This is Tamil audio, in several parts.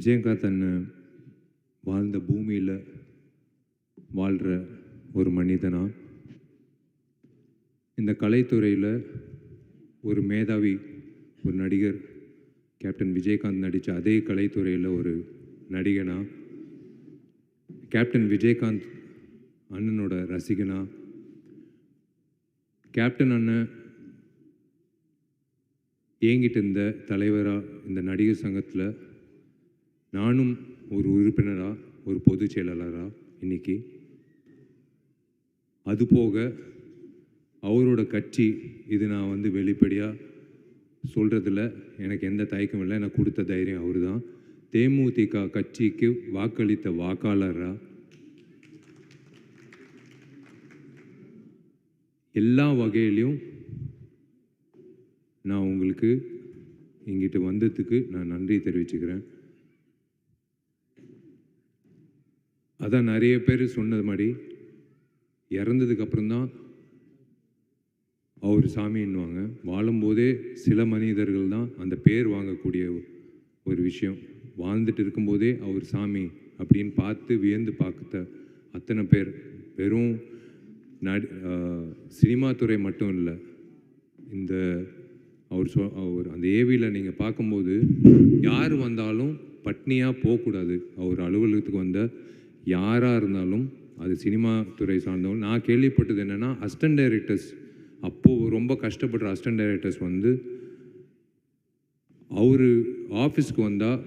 விஜயகாந்த் அண்ணன் வாழ்ந்த பூமியில் வாழ்கிற ஒரு மனிதனா? இந்த கலைத்துறையில் ஒரு மேதாவி ஒரு நடிகர் கேப்டன் விஜயகாந்த் நடித்த அதே கலைத்துறையில் ஒரு நடிகனா? கேப்டன் விஜயகாந்த் அண்ணனோட ரசிகனா? கேப்டன் அண்ணன் ஏங்கிட்டு இருந்த தலைவராக இந்த நடிகர் சங்கத்தில் நானும் ஒரு உறுப்பினராக ஒரு பொதுச் செயலாளராக இன்னைக்கு. அதுபோக அவரோட கட்சி இது நான் வந்து வெளிப்படையாக சொல்கிறதுல எனக்கு எந்த தயக்கமும் இல்லை. எனக்கு கொடுத்த தைரியம் அவர் தான் தேமுதிக கட்சிக்கு வாக்களித்த வாக்காளராக எல்லா வகையிலையும் நான் உங்களுக்கு இங்கிட்டு வந்ததுக்கு நான் நன்றி தெரிவிச்சுக்கிறேன். அதான் நிறைய பேர் சொன்னது மாதிரி இறந்ததுக்கு அப்புறம்தான் அவர் சாமின்னுவாங்க வாழும்போதே சில மனிதர்கள் தான் அந்த பேர் வாங்கக்கூடிய ஒரு விஷயம். வாழ்ந்துட்டு இருக்கும்போதே அவர் சாமி அப்படின்னு பார்த்து வியந்து பார்த்த அத்தனை பேர். வெறும் நடி சினிமா துறை மட்டும் இல்லை இந்த அவர் சொ அவர் அந்த ஏவியில் நீங்கள் பார்க்கும்போது யார் வந்தாலும் பட்னியாக போகக்கூடாது. அவர் அலுவலகத்துக்கு வந்த யாராக இருந்தாலும் அது சினிமா துறை சார்ந்தவங்க நான் கேள்விப்பட்டது என்னென்னா அஸ்டன் டைரக்டர்ஸ் அப்போது ரொம்ப கஷ்டப்படுற அஸ்டன் டைரக்டர்ஸ் வந்து அவர் ஆஃபீஸ்க்கு வந்தால்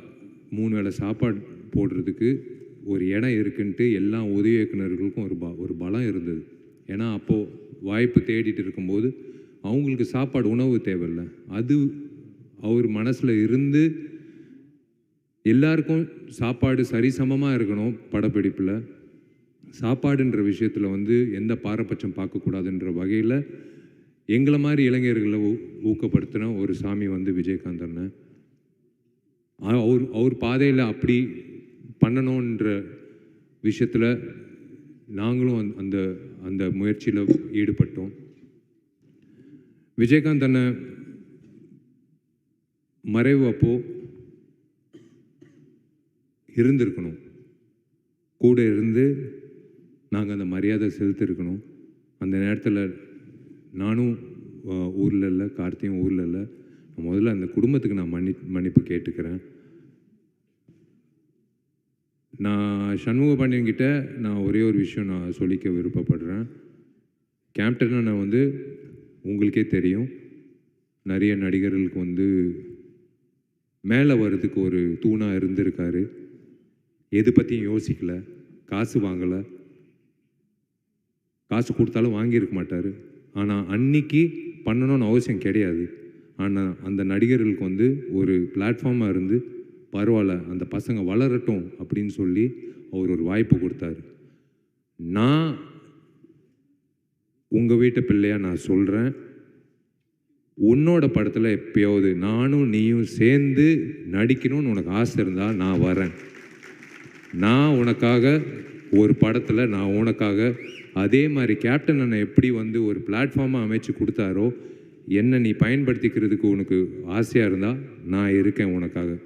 மூணு வேளை சாப்பாடு போடுறதுக்கு ஒரு இடம் இருக்குன்ட்டு எல்லா உதவி இயக்குநர்களுக்கும் ஒரு ப ஒரு பலம் இருந்தது. ஏன்னா அப்போது வாய்ப்பு தேடிட்டு இருக்கும்போது அவங்களுக்கு சாப்பாடு உணவு தேவையில்லை. அது அவர் மனசில் இருந்து எல்லாருக்கும் சாப்பாடு சரிசமமாக இருக்கணும் படப்பிடிப்பில். சாப்பாடுன்ற விஷயத்தில் வந்து எந்த பாரபட்சம் பார்க்கக்கூடாதுன்ற வகையில் எங்களை மாதிரி இளைஞர்களை ஊ ஊக்கப்படுத்தின ஒரு சாமி வந்து விஜயகாந்த் அண்ணன் அவர் அவர் பாதையில் அப்படி பண்ணணுன்ற விஷயத்தில் நாங்களும் அந்த- அந்த அந்த முயற்சியில் ஈடுபட்டோம். விஜயகாந்த் அண்ணன் மறைவு அப்போது இருந்திருக்கணும். கூட இருந்து நாங்கள் அந்த மரியாதை செலுத்திருக்கணும். அந்த நேரத்தில் நானும் ஊரில் இல்லை கார்த்தியும் ஊரில் இல்லை முதல்ல அந்த குடும்பத்துக்கு நான் மன்னி மன்னிப்பு கேட்டுக்கிறேன். நான் சண்முக பாண்டியன்கிட்ட நான் ஒரே ஒரு விஷயம் நான் சொல்லிக்க விருப்பப்படுறேன். கேப்டனை நான் வந்து உங்களுக்கே தெரியும். நிறைய நடிகர்களுக்கு வந்து மேலே வர்றதுக்கு ஒரு தூணாக இருந்திருக்காரு. எது பற்றியும் யோசிக்கல காசு வாங்கலை. காசு கொடுத்தாலும் வாங்கியிருக்க மாட்டார். ஆனால் அன்னைக்கு பண்ணணும்னு அவசியம் கிடையாது. ஆனால் அந்த நடிகர்களுக்கு வந்து ஒரு பிளாட்ஃபார்மாக இருந்து பரவாயில்ல அந்த பசங்க வளரட்டும் அப்படின்னு சொல்லி அவர் ஒரு வாய்ப்பு கொடுத்தாரு. நான் உங்கள் வீட்டு பிள்ளையாக நான் சொல்கிறேன் உன்னோட படத்தில் எப்பயாவது நானும் நீயும் சேர்ந்து நடிக்கணும்னு உனக்கு ஆசை இருந்தால் நான் வரேன். நான் உனக்காக ஒரு படத்தில் நான் உனக்காக அதே மாதிரி கேப்டன் அண்ணன் எப்படி வந்து ஒரு பிளாட்ஃபார்மாக அமைச்சு கொடுத்தாரோ என்னை நீ பயன்படுத்திக்கிறதுக்கு உனக்கு ஆசையாக இருந்தால் நான் இருக்கேன் உனக்காக.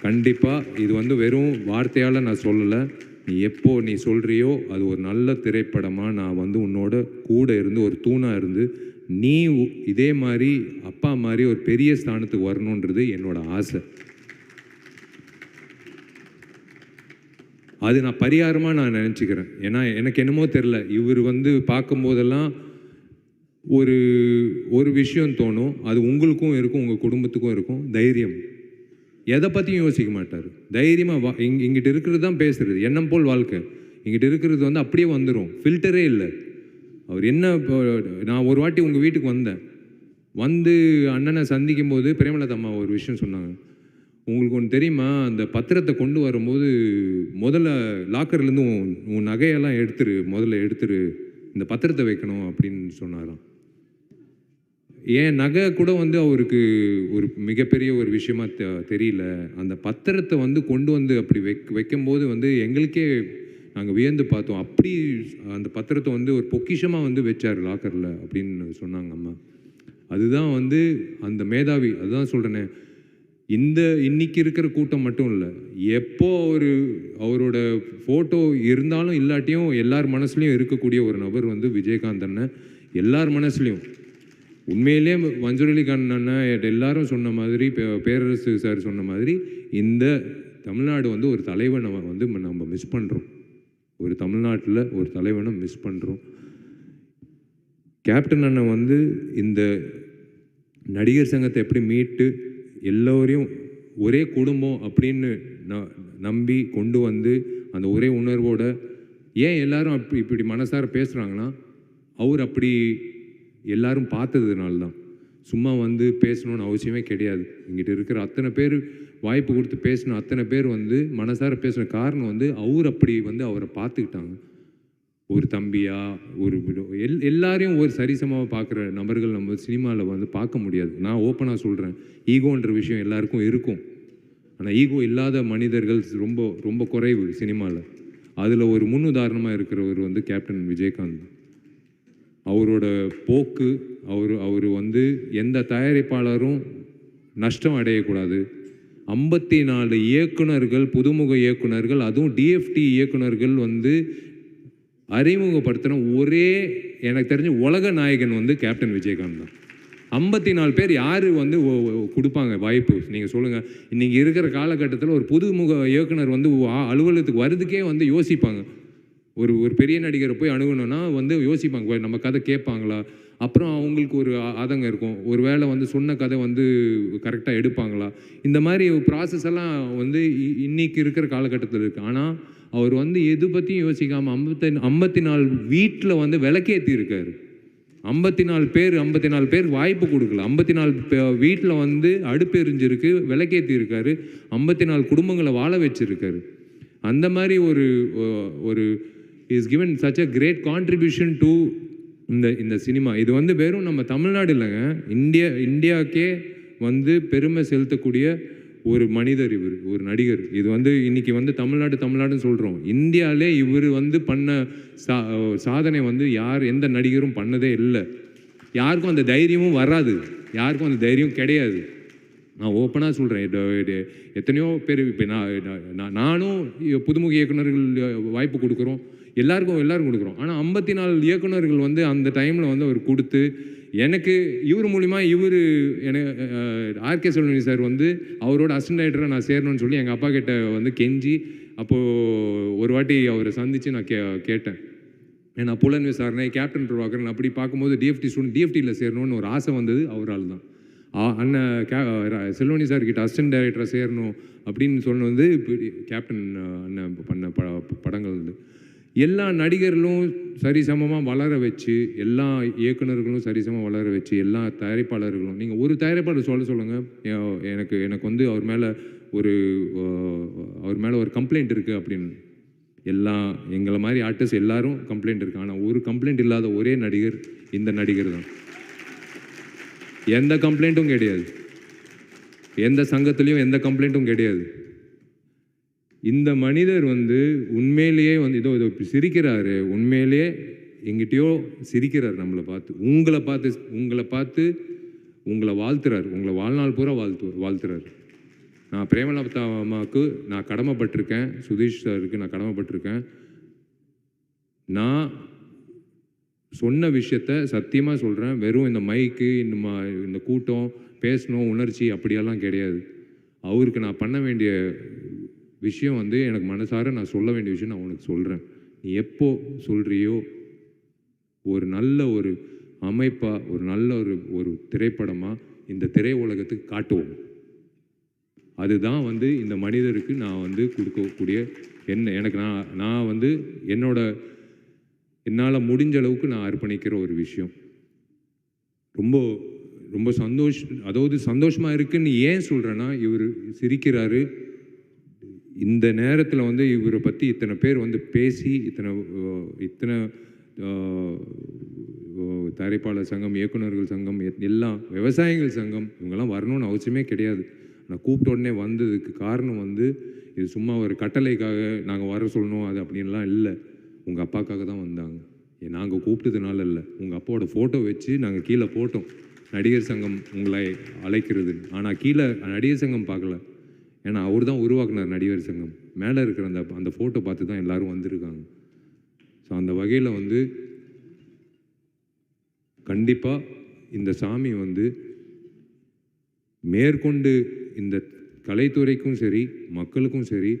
கண்டிப்பாக இது வந்து வெறும் வார்த்தையால் நான் சொல்லலை. நீ எப்போ நீ சொல்கிறியோ அது ஒரு நல்ல திரைப்படமாக நான் வந்து உன்னோட கூட இருந்து ஒரு தூணாக இருந்து நீ உ- இதே மாதிரி அப்பா மாதிரி ஒரு பெரிய ஸ்தானத்துக்கு வரணுன்றது என்னோடய ஆசை. அது நான் பரிகாரமாக நான் நினச்சிக்கிறேன். ஏன்னா எனக்கு என்னமோ தெரில இவர் வந்து பார்க்கும்போதெல்லாம் ஒரு ஒரு விஷயம் தோணும். அது உங்களுக்கும் இருக்கும் உங்கள் குடும்பத்துக்கும் இருக்கும். தைரியம். எதை பற்றியும் யோசிக்க மாட்டார். தைரியமாக வா இங் இங்கிட்ட இருக்கிறது தான் பேசுகிறது எண்ணம் போல் வாழ்க்கை. இங்கிட்ட இருக்கிறது வந்து அப்படியே வந்துடும் ஃபில்டரே இல்லை. அவர் என்ன நான் ஒரு வாட்டி உங்கள் வீட்டுக்கு வந்தேன். வந்து அண்ணனை சந்திக்கும் போது பிரேமலதா அம்மா ஒரு விஷயம் சொன்னாங்க. உங்களுக்கு ஒன்று தெரியுமா? அந்த பத்திரத்தை கொண்டு வரும்போது முதல்ல லாக்கர்லேருந்து உன் உன் நகையெல்லாம் எடுத்துரு முதல்ல எடுத்துரு இந்த பத்திரத்தை வைக்கணும் அப்படின்னு சொன்னாராம். என் நகை கூட வந்து அவருக்கு ஒரு மிகப்பெரிய ஒரு விஷயமா தெ- தெரியல. அந்த பத்திரத்தை வந்து கொண்டு வந்து அப்படி வைக் வைக்கும்போது வந்து எங்களுக்கே நாங்கள் வியந்து பார்த்தோம். அப்படி அந்த பத்திரத்தை வந்து ஒரு பொக்கிஷமாக வந்து வச்சார் லாக்கரில் அப்படின்னு சொன்னாங்க அம்மா. அதுதான் வந்து அந்த மேதாவி அதுதான் சொல்கிறேனே இந்த இன்னைக்கு இருக்கிற கூட்டம் மட்டும் இல்லை எப்போ அவர் அவரோட ஃபோட்டோ இருந்தாலும் இல்லாட்டியும் எல்லார் மனசுலேயும் இருக்கக்கூடிய ஒரு நபர் வந்து விஜயகாந்த் அண்ணன். எல்லார் மனசுலேயும். உண்மையிலேயே மஞ்சள் அலிகான் அண்ணன் எல்லாரும் சொன்ன மாதிரி பே- பேரரசு சார் சொன்ன மாதிரி இந்த தமிழ்நாடு வந்து ஒரு தலைவனை வந்து நம்ம மிஸ் பண்ணுறோம் ஒரு தமிழ்நாட்டில் ஒரு தலைவனை மிஸ் பண்ணுறோம் கேப்டன் அண்ணன் வந்து இந்த நடிகர் சங்கத்தை எப்படி மீட்டு எல்லோரையும் ஒரே குடும்பம் அப்படின்னு ந- நம்பி கொண்டு வந்து அந்த ஒரே உணர்வோட ஏன் எல்லாரும் அப்படி இப்படி மனசார பேசுகிறாங்கன்னா அவர் அப்படி எல்லாரும் பார்த்ததுனால தான் சும்மா வந்து பேசணும்னு அவசியமே கிடையாது. இங்கிட்ட இருக்கிற அத்தனை பேர் வாய்ப்பு கொடுத்து பேசின அத்தனை பேர் வந்து மனசார பேசுன காரணம் வந்து அவர் அப்படி வந்து அவரை பார்த்துக்கிட்டாங்க. ஒரு தம்பியா ஒரு எல் எல்லாரையும் ஒரு சரிசமமாக பார்க்குற நபர்கள் நம்ம சினிமாவில் வந்து பார்க்க முடியாது. நான் ஓப்பனாக சொல்கிறேன் ஈகோன்ற விஷயம் எல்லாருக்கும் இருக்கும். ஆனால் ஈகோ இல்லாத மனிதர்கள் ரொம்ப ரொம்ப குறைவு சினிமாவில் அதில் ஒரு முன்னுதாரணமாக இருக்கிறவர் வந்து கேப்டன் விஜயகாந்த் அவரோட போக்கு அவர் அவர் வந்து எந்த தயாரிப்பாளரும் நஷ்டம் அடையக்கூடாது. ஐம்பத்தி நாலு இயக்குனர்கள் புதுமுக இயக்குனர்கள் அதுவும் டிஎஃப்டி இயக்குனர்கள் வந்து அறிமுகப்படுத்தின ஒரே எனக்கு தெரிஞ்ச உலக நாயகன் வந்து கேப்டன் விஜயகாந்த் தான். ஐம்பத்தி நாலு பேர் யார் வந்து கொடுப்பாங்க வாய்ப்பு? நீங்கள் சொல்லுங்கள் இன்றைக்கி இருக்கிற காலகட்டத்தில் ஒரு புதுமுக இயக்குனர் வந்து அலுவலகத்துக்கு வர்றதுக்கே வந்து யோசிப்பாங்க. ஒரு ஒரு பெரிய நடிகரை போய் அணுகணும்னா வந்து யோசிப்பாங்க. நம்ம கதை கேட்பாங்களா? அப்புறம் அவங்களுக்கு ஒரு ஆதங்கம் இருக்கும். ஒரு வேளை வந்து சொன்ன கதை வந்து கரெக்டாக எடுப்பாங்களா? இந்த மாதிரி ப்ராசஸ் எல்லாம் வந்து இ- இன்னைக்கு இருக்கிற காலகட்டத்தில் இருக்குது ஆனால் அவர் வந்து எது பற்றியும் யோசிக்காமல் ஐம்பத்தி ஐம்பத்தி நாலு வீட்டில் வந்து விளக்கேற்றி ஐம்பத்தி நாலு பேர் ஐம்பத்தி நாலு பேர் வாய்ப்பு கொடுக்கல. ஐம்பத்தி நாலு வீட்டில் வந்து அடுப்பு எரிஞ்சிருக்கு விளக்கேற்றி இருக்காரு ஐம்பத்தி நாலு குடும்பங்களை வாழ வச்சுருக்காரு. அந்த மாதிரி ஒரு ஒரு is given such a great contribution to இந்த இந்த சினிமா. இது வந்து வெறும் நம்ம தமிழ்நாடு இல்லைங்க. இந்தியா இந்தியாவுக்கே வந்து பெருமை செலுத்தக்கூடிய ஒரு மனிதர் இவர் ஒரு நடிகர். இது வந்து இன்னைக்கு வந்து தமிழ்நாடு தமிழ்நாடுன்னு சொல்கிறோம் இந்தியாவிலே இவர் வந்து பண்ண சா சாதனை வந்து யார் எந்த நடிகரும் பண்ணதே இல்லை. யாருக்கும் அந்த தைரியமும் வராது. யாருக்கும் அந்த தைரியம் கிடையாது. நான் ஓப்பனாக சொல்கிறேன் எத்தனையோ பேர் இப்போ நான் நானும் புதுமுக இயக்குனர்கள் வாய்ப்பு கொடுக்குறோம். எல்லாருக்கும் எல்லோரும் கொடுக்குறோம். ஆனால் ஐம்பத்தி நாலு இயக்குனர்கள் வந்து அந்த டைமில் வந்து அவர் கொடுத்து எனக்கு இவர் மூலிமா இவர் எனக்கு ஆர்கே செல்வனி சார் வந்து அவரோட அசிஸ்டன்ட் ரைட்டராக நான் சேரணும்னு சொல்லி எங்கள் அப்பா கிட்ட வந்து கெஞ்சி அப்போது ஒரு வாட்டி அவரை சந்தித்து நான் கே கேட்டேன். ஏன்னா புலன் விசாரணை கேப்டன் பிரபாகரன் அப்படி பார்க்கும்போது டிஎஃப்டி ஸ்டூடெண்ட் டிஎஃப்டியில் சேரணும்னு ஒரு ஆசை வந்தது அவரால் தான். ஆ- அண்ணன் கே செல்வனி சார் கிட்ட அசிஸ்டன்ட் டைரக்டராக சேரணும் அப்படின்னு சொன்னது இப்படி கேப்டன் அண்ணன் பண்ண ப படங்கள் வந்து எல்லா நடிகர்களும் சரிசமமாக வளர வச்சு எல்லா இயக்குனர்களும் சரிசமமாக வளர வச்சு எல்லா தயாரிப்பாளர்களும் நீங்கள் ஒரு தயாரிப்பாளர் சொல்ல சொல்லுங்கள் எனக்கு எனக்கு வந்து அவர் மேலே ஒரு அவர் மேலே ஒரு கம்ப்ளைண்ட் இருக்குது அப்படின்னு. எல்லா எங்களை மாதிரி ஆர்டிஸ்ட் எல்லாரும் கம்ப்ளைண்ட் இருக்கு. ஆனால் ஒரு கம்ப்ளைண்ட் இல்லாத ஒரே நடிகர் இந்த நடிகர் தான். எந்த கம்ப்ளைண்ட்டும் கிடையாது. எந்த சங்கத்துலேயும் எந்த கம்ப்ளைண்ட்டும் கிடையாது. இந்த மனிதர் வந்து உண்மையிலேயே வந்து இதோ இதோ இப்படி சிரிக்கிறாரு. உண்மையிலேயே எங்கிட்டயோ சிரிக்கிறார் நம்மளை பார்த்து. உங்களை பார்த்து உங்களை பார்த்து உங்களை வாழ்த்துறார். உங்களை வாழ்நாள் பூரா வாழ்த்து வாழ்த்துறாரு. நான் பிரேமலதா அம்மாவுக்கு நான் கடமைப்பட்டிருக்கேன். சுதீஷ் சாருக்கு நான் கடமைப்பட்டிருக்கேன். நான் சொன்ன விஷயத்த சத்தியமாக சொல்கிறேன் வெறும் இந்த மைக்கு இந்த மா இந்த கூட்டம் பேசணும் உணர்ச்சி அப்படியெல்லாம் கிடையாது. அவருக்கு நான் பண்ண வேண்டிய விஷயம் வந்து எனக்கு மனசார நான் சொல்ல வேண்டிய விஷயம் நான் உனக்கு சொல்கிறேன் நீ எப்போ சொல்கிறியோ ஒரு நல்ல ஒரு அமைப்பாக ஒரு நல்ல ஒரு ஒரு திரைப்படமாக இந்த திரை உலகத்துக்கு காட்டுவோம். அதுதான் வந்து இந்த மனிதருக்கு நான் வந்து கொடுக்கக்கூடிய என்ன எனக்கு நான் நான் வந்து என்னோட என்னால் முடிஞ்ச அளவுக்கு நான் அர்ப்பணிக்கிற ஒரு விஷயம். ரொம்ப ரொம்ப சந்தோஷ் அதாவது சந்தோஷமாக இருக்குன்னு ஏன் சொல்கிறேன்னா இவர் சிரிக்கிறாரு. இந்த நேரத்தில் வந்து இவரை பற்றி இத்தனை பேர் வந்து பேசி இத்தனை இத்தனை தயாரிப்பாளர் சங்கம் இயக்குனர்கள் சங்கம் எல்லாம் விவசாயிகள் சங்கம் இவங்கெல்லாம் வரணும்னு அவசியமே கிடையாது. நான் கூப்பிட்ட உடனே வந்ததுக்கு காரணம் வந்து இது சும்மா ஒரு கட்டளைக்காக நாங்கள் வர சொல்லணும் அது அப்படின்லாம் இல்லை. உங்கள் அப்பாக்காக தான் வந்தாங்க. நாங்கள் கூப்பிட்டதுனால இல்லை. உங்கள் அப்பாவோட ஃபோட்டோ வச்சு நாங்கள் கீழே போட்டோம். நடிகர் சங்கம் உங்களை அழைக்கிறது. ஆனால் கீழே நடிகர் சங்கம் பார்க்கல. ஏன்னா அவர் தான் உருவாக்குனார் நடிகர் சங்கம். மேலே இருக்கிற அந்த அந்த ஃபோட்டோ பார்த்து தான் எல்லாரும் வந்திருக்காங்க. ஸோ அந்த வகையில் வந்து கண்டிப்பாக இந்த சாமி வந்து மேற்கொண்டு இந்த கலைத்துறைக்கும் சரி மக்களுக்கும் சரி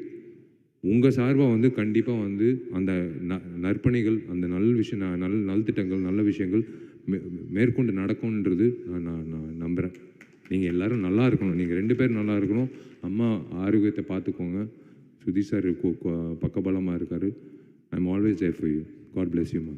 உங்கள் சார்பாக வந்து கண்டிப்பாக வந்து அந்த ந நற்பணிகள் அந்த நல் விஷயம் ந- நல்திட்டங்கள் நல்ல விஷயங்கள் மே- மேற்கொண்டு நடக்கும்ன்றது நான் நான் நான் நம்புகிறேன் நீங்கள் எல்லோரும் நல்லா இருக்கணும். நீங்கள் ரெண்டு பேரும் நல்லா இருக்கணும். அம்மா ஆரோக்கியத்தை பார்த்துக்கோங்க. சுதி சார் பக்கபலமாக இருக்கார். I am always there for you god bless you மா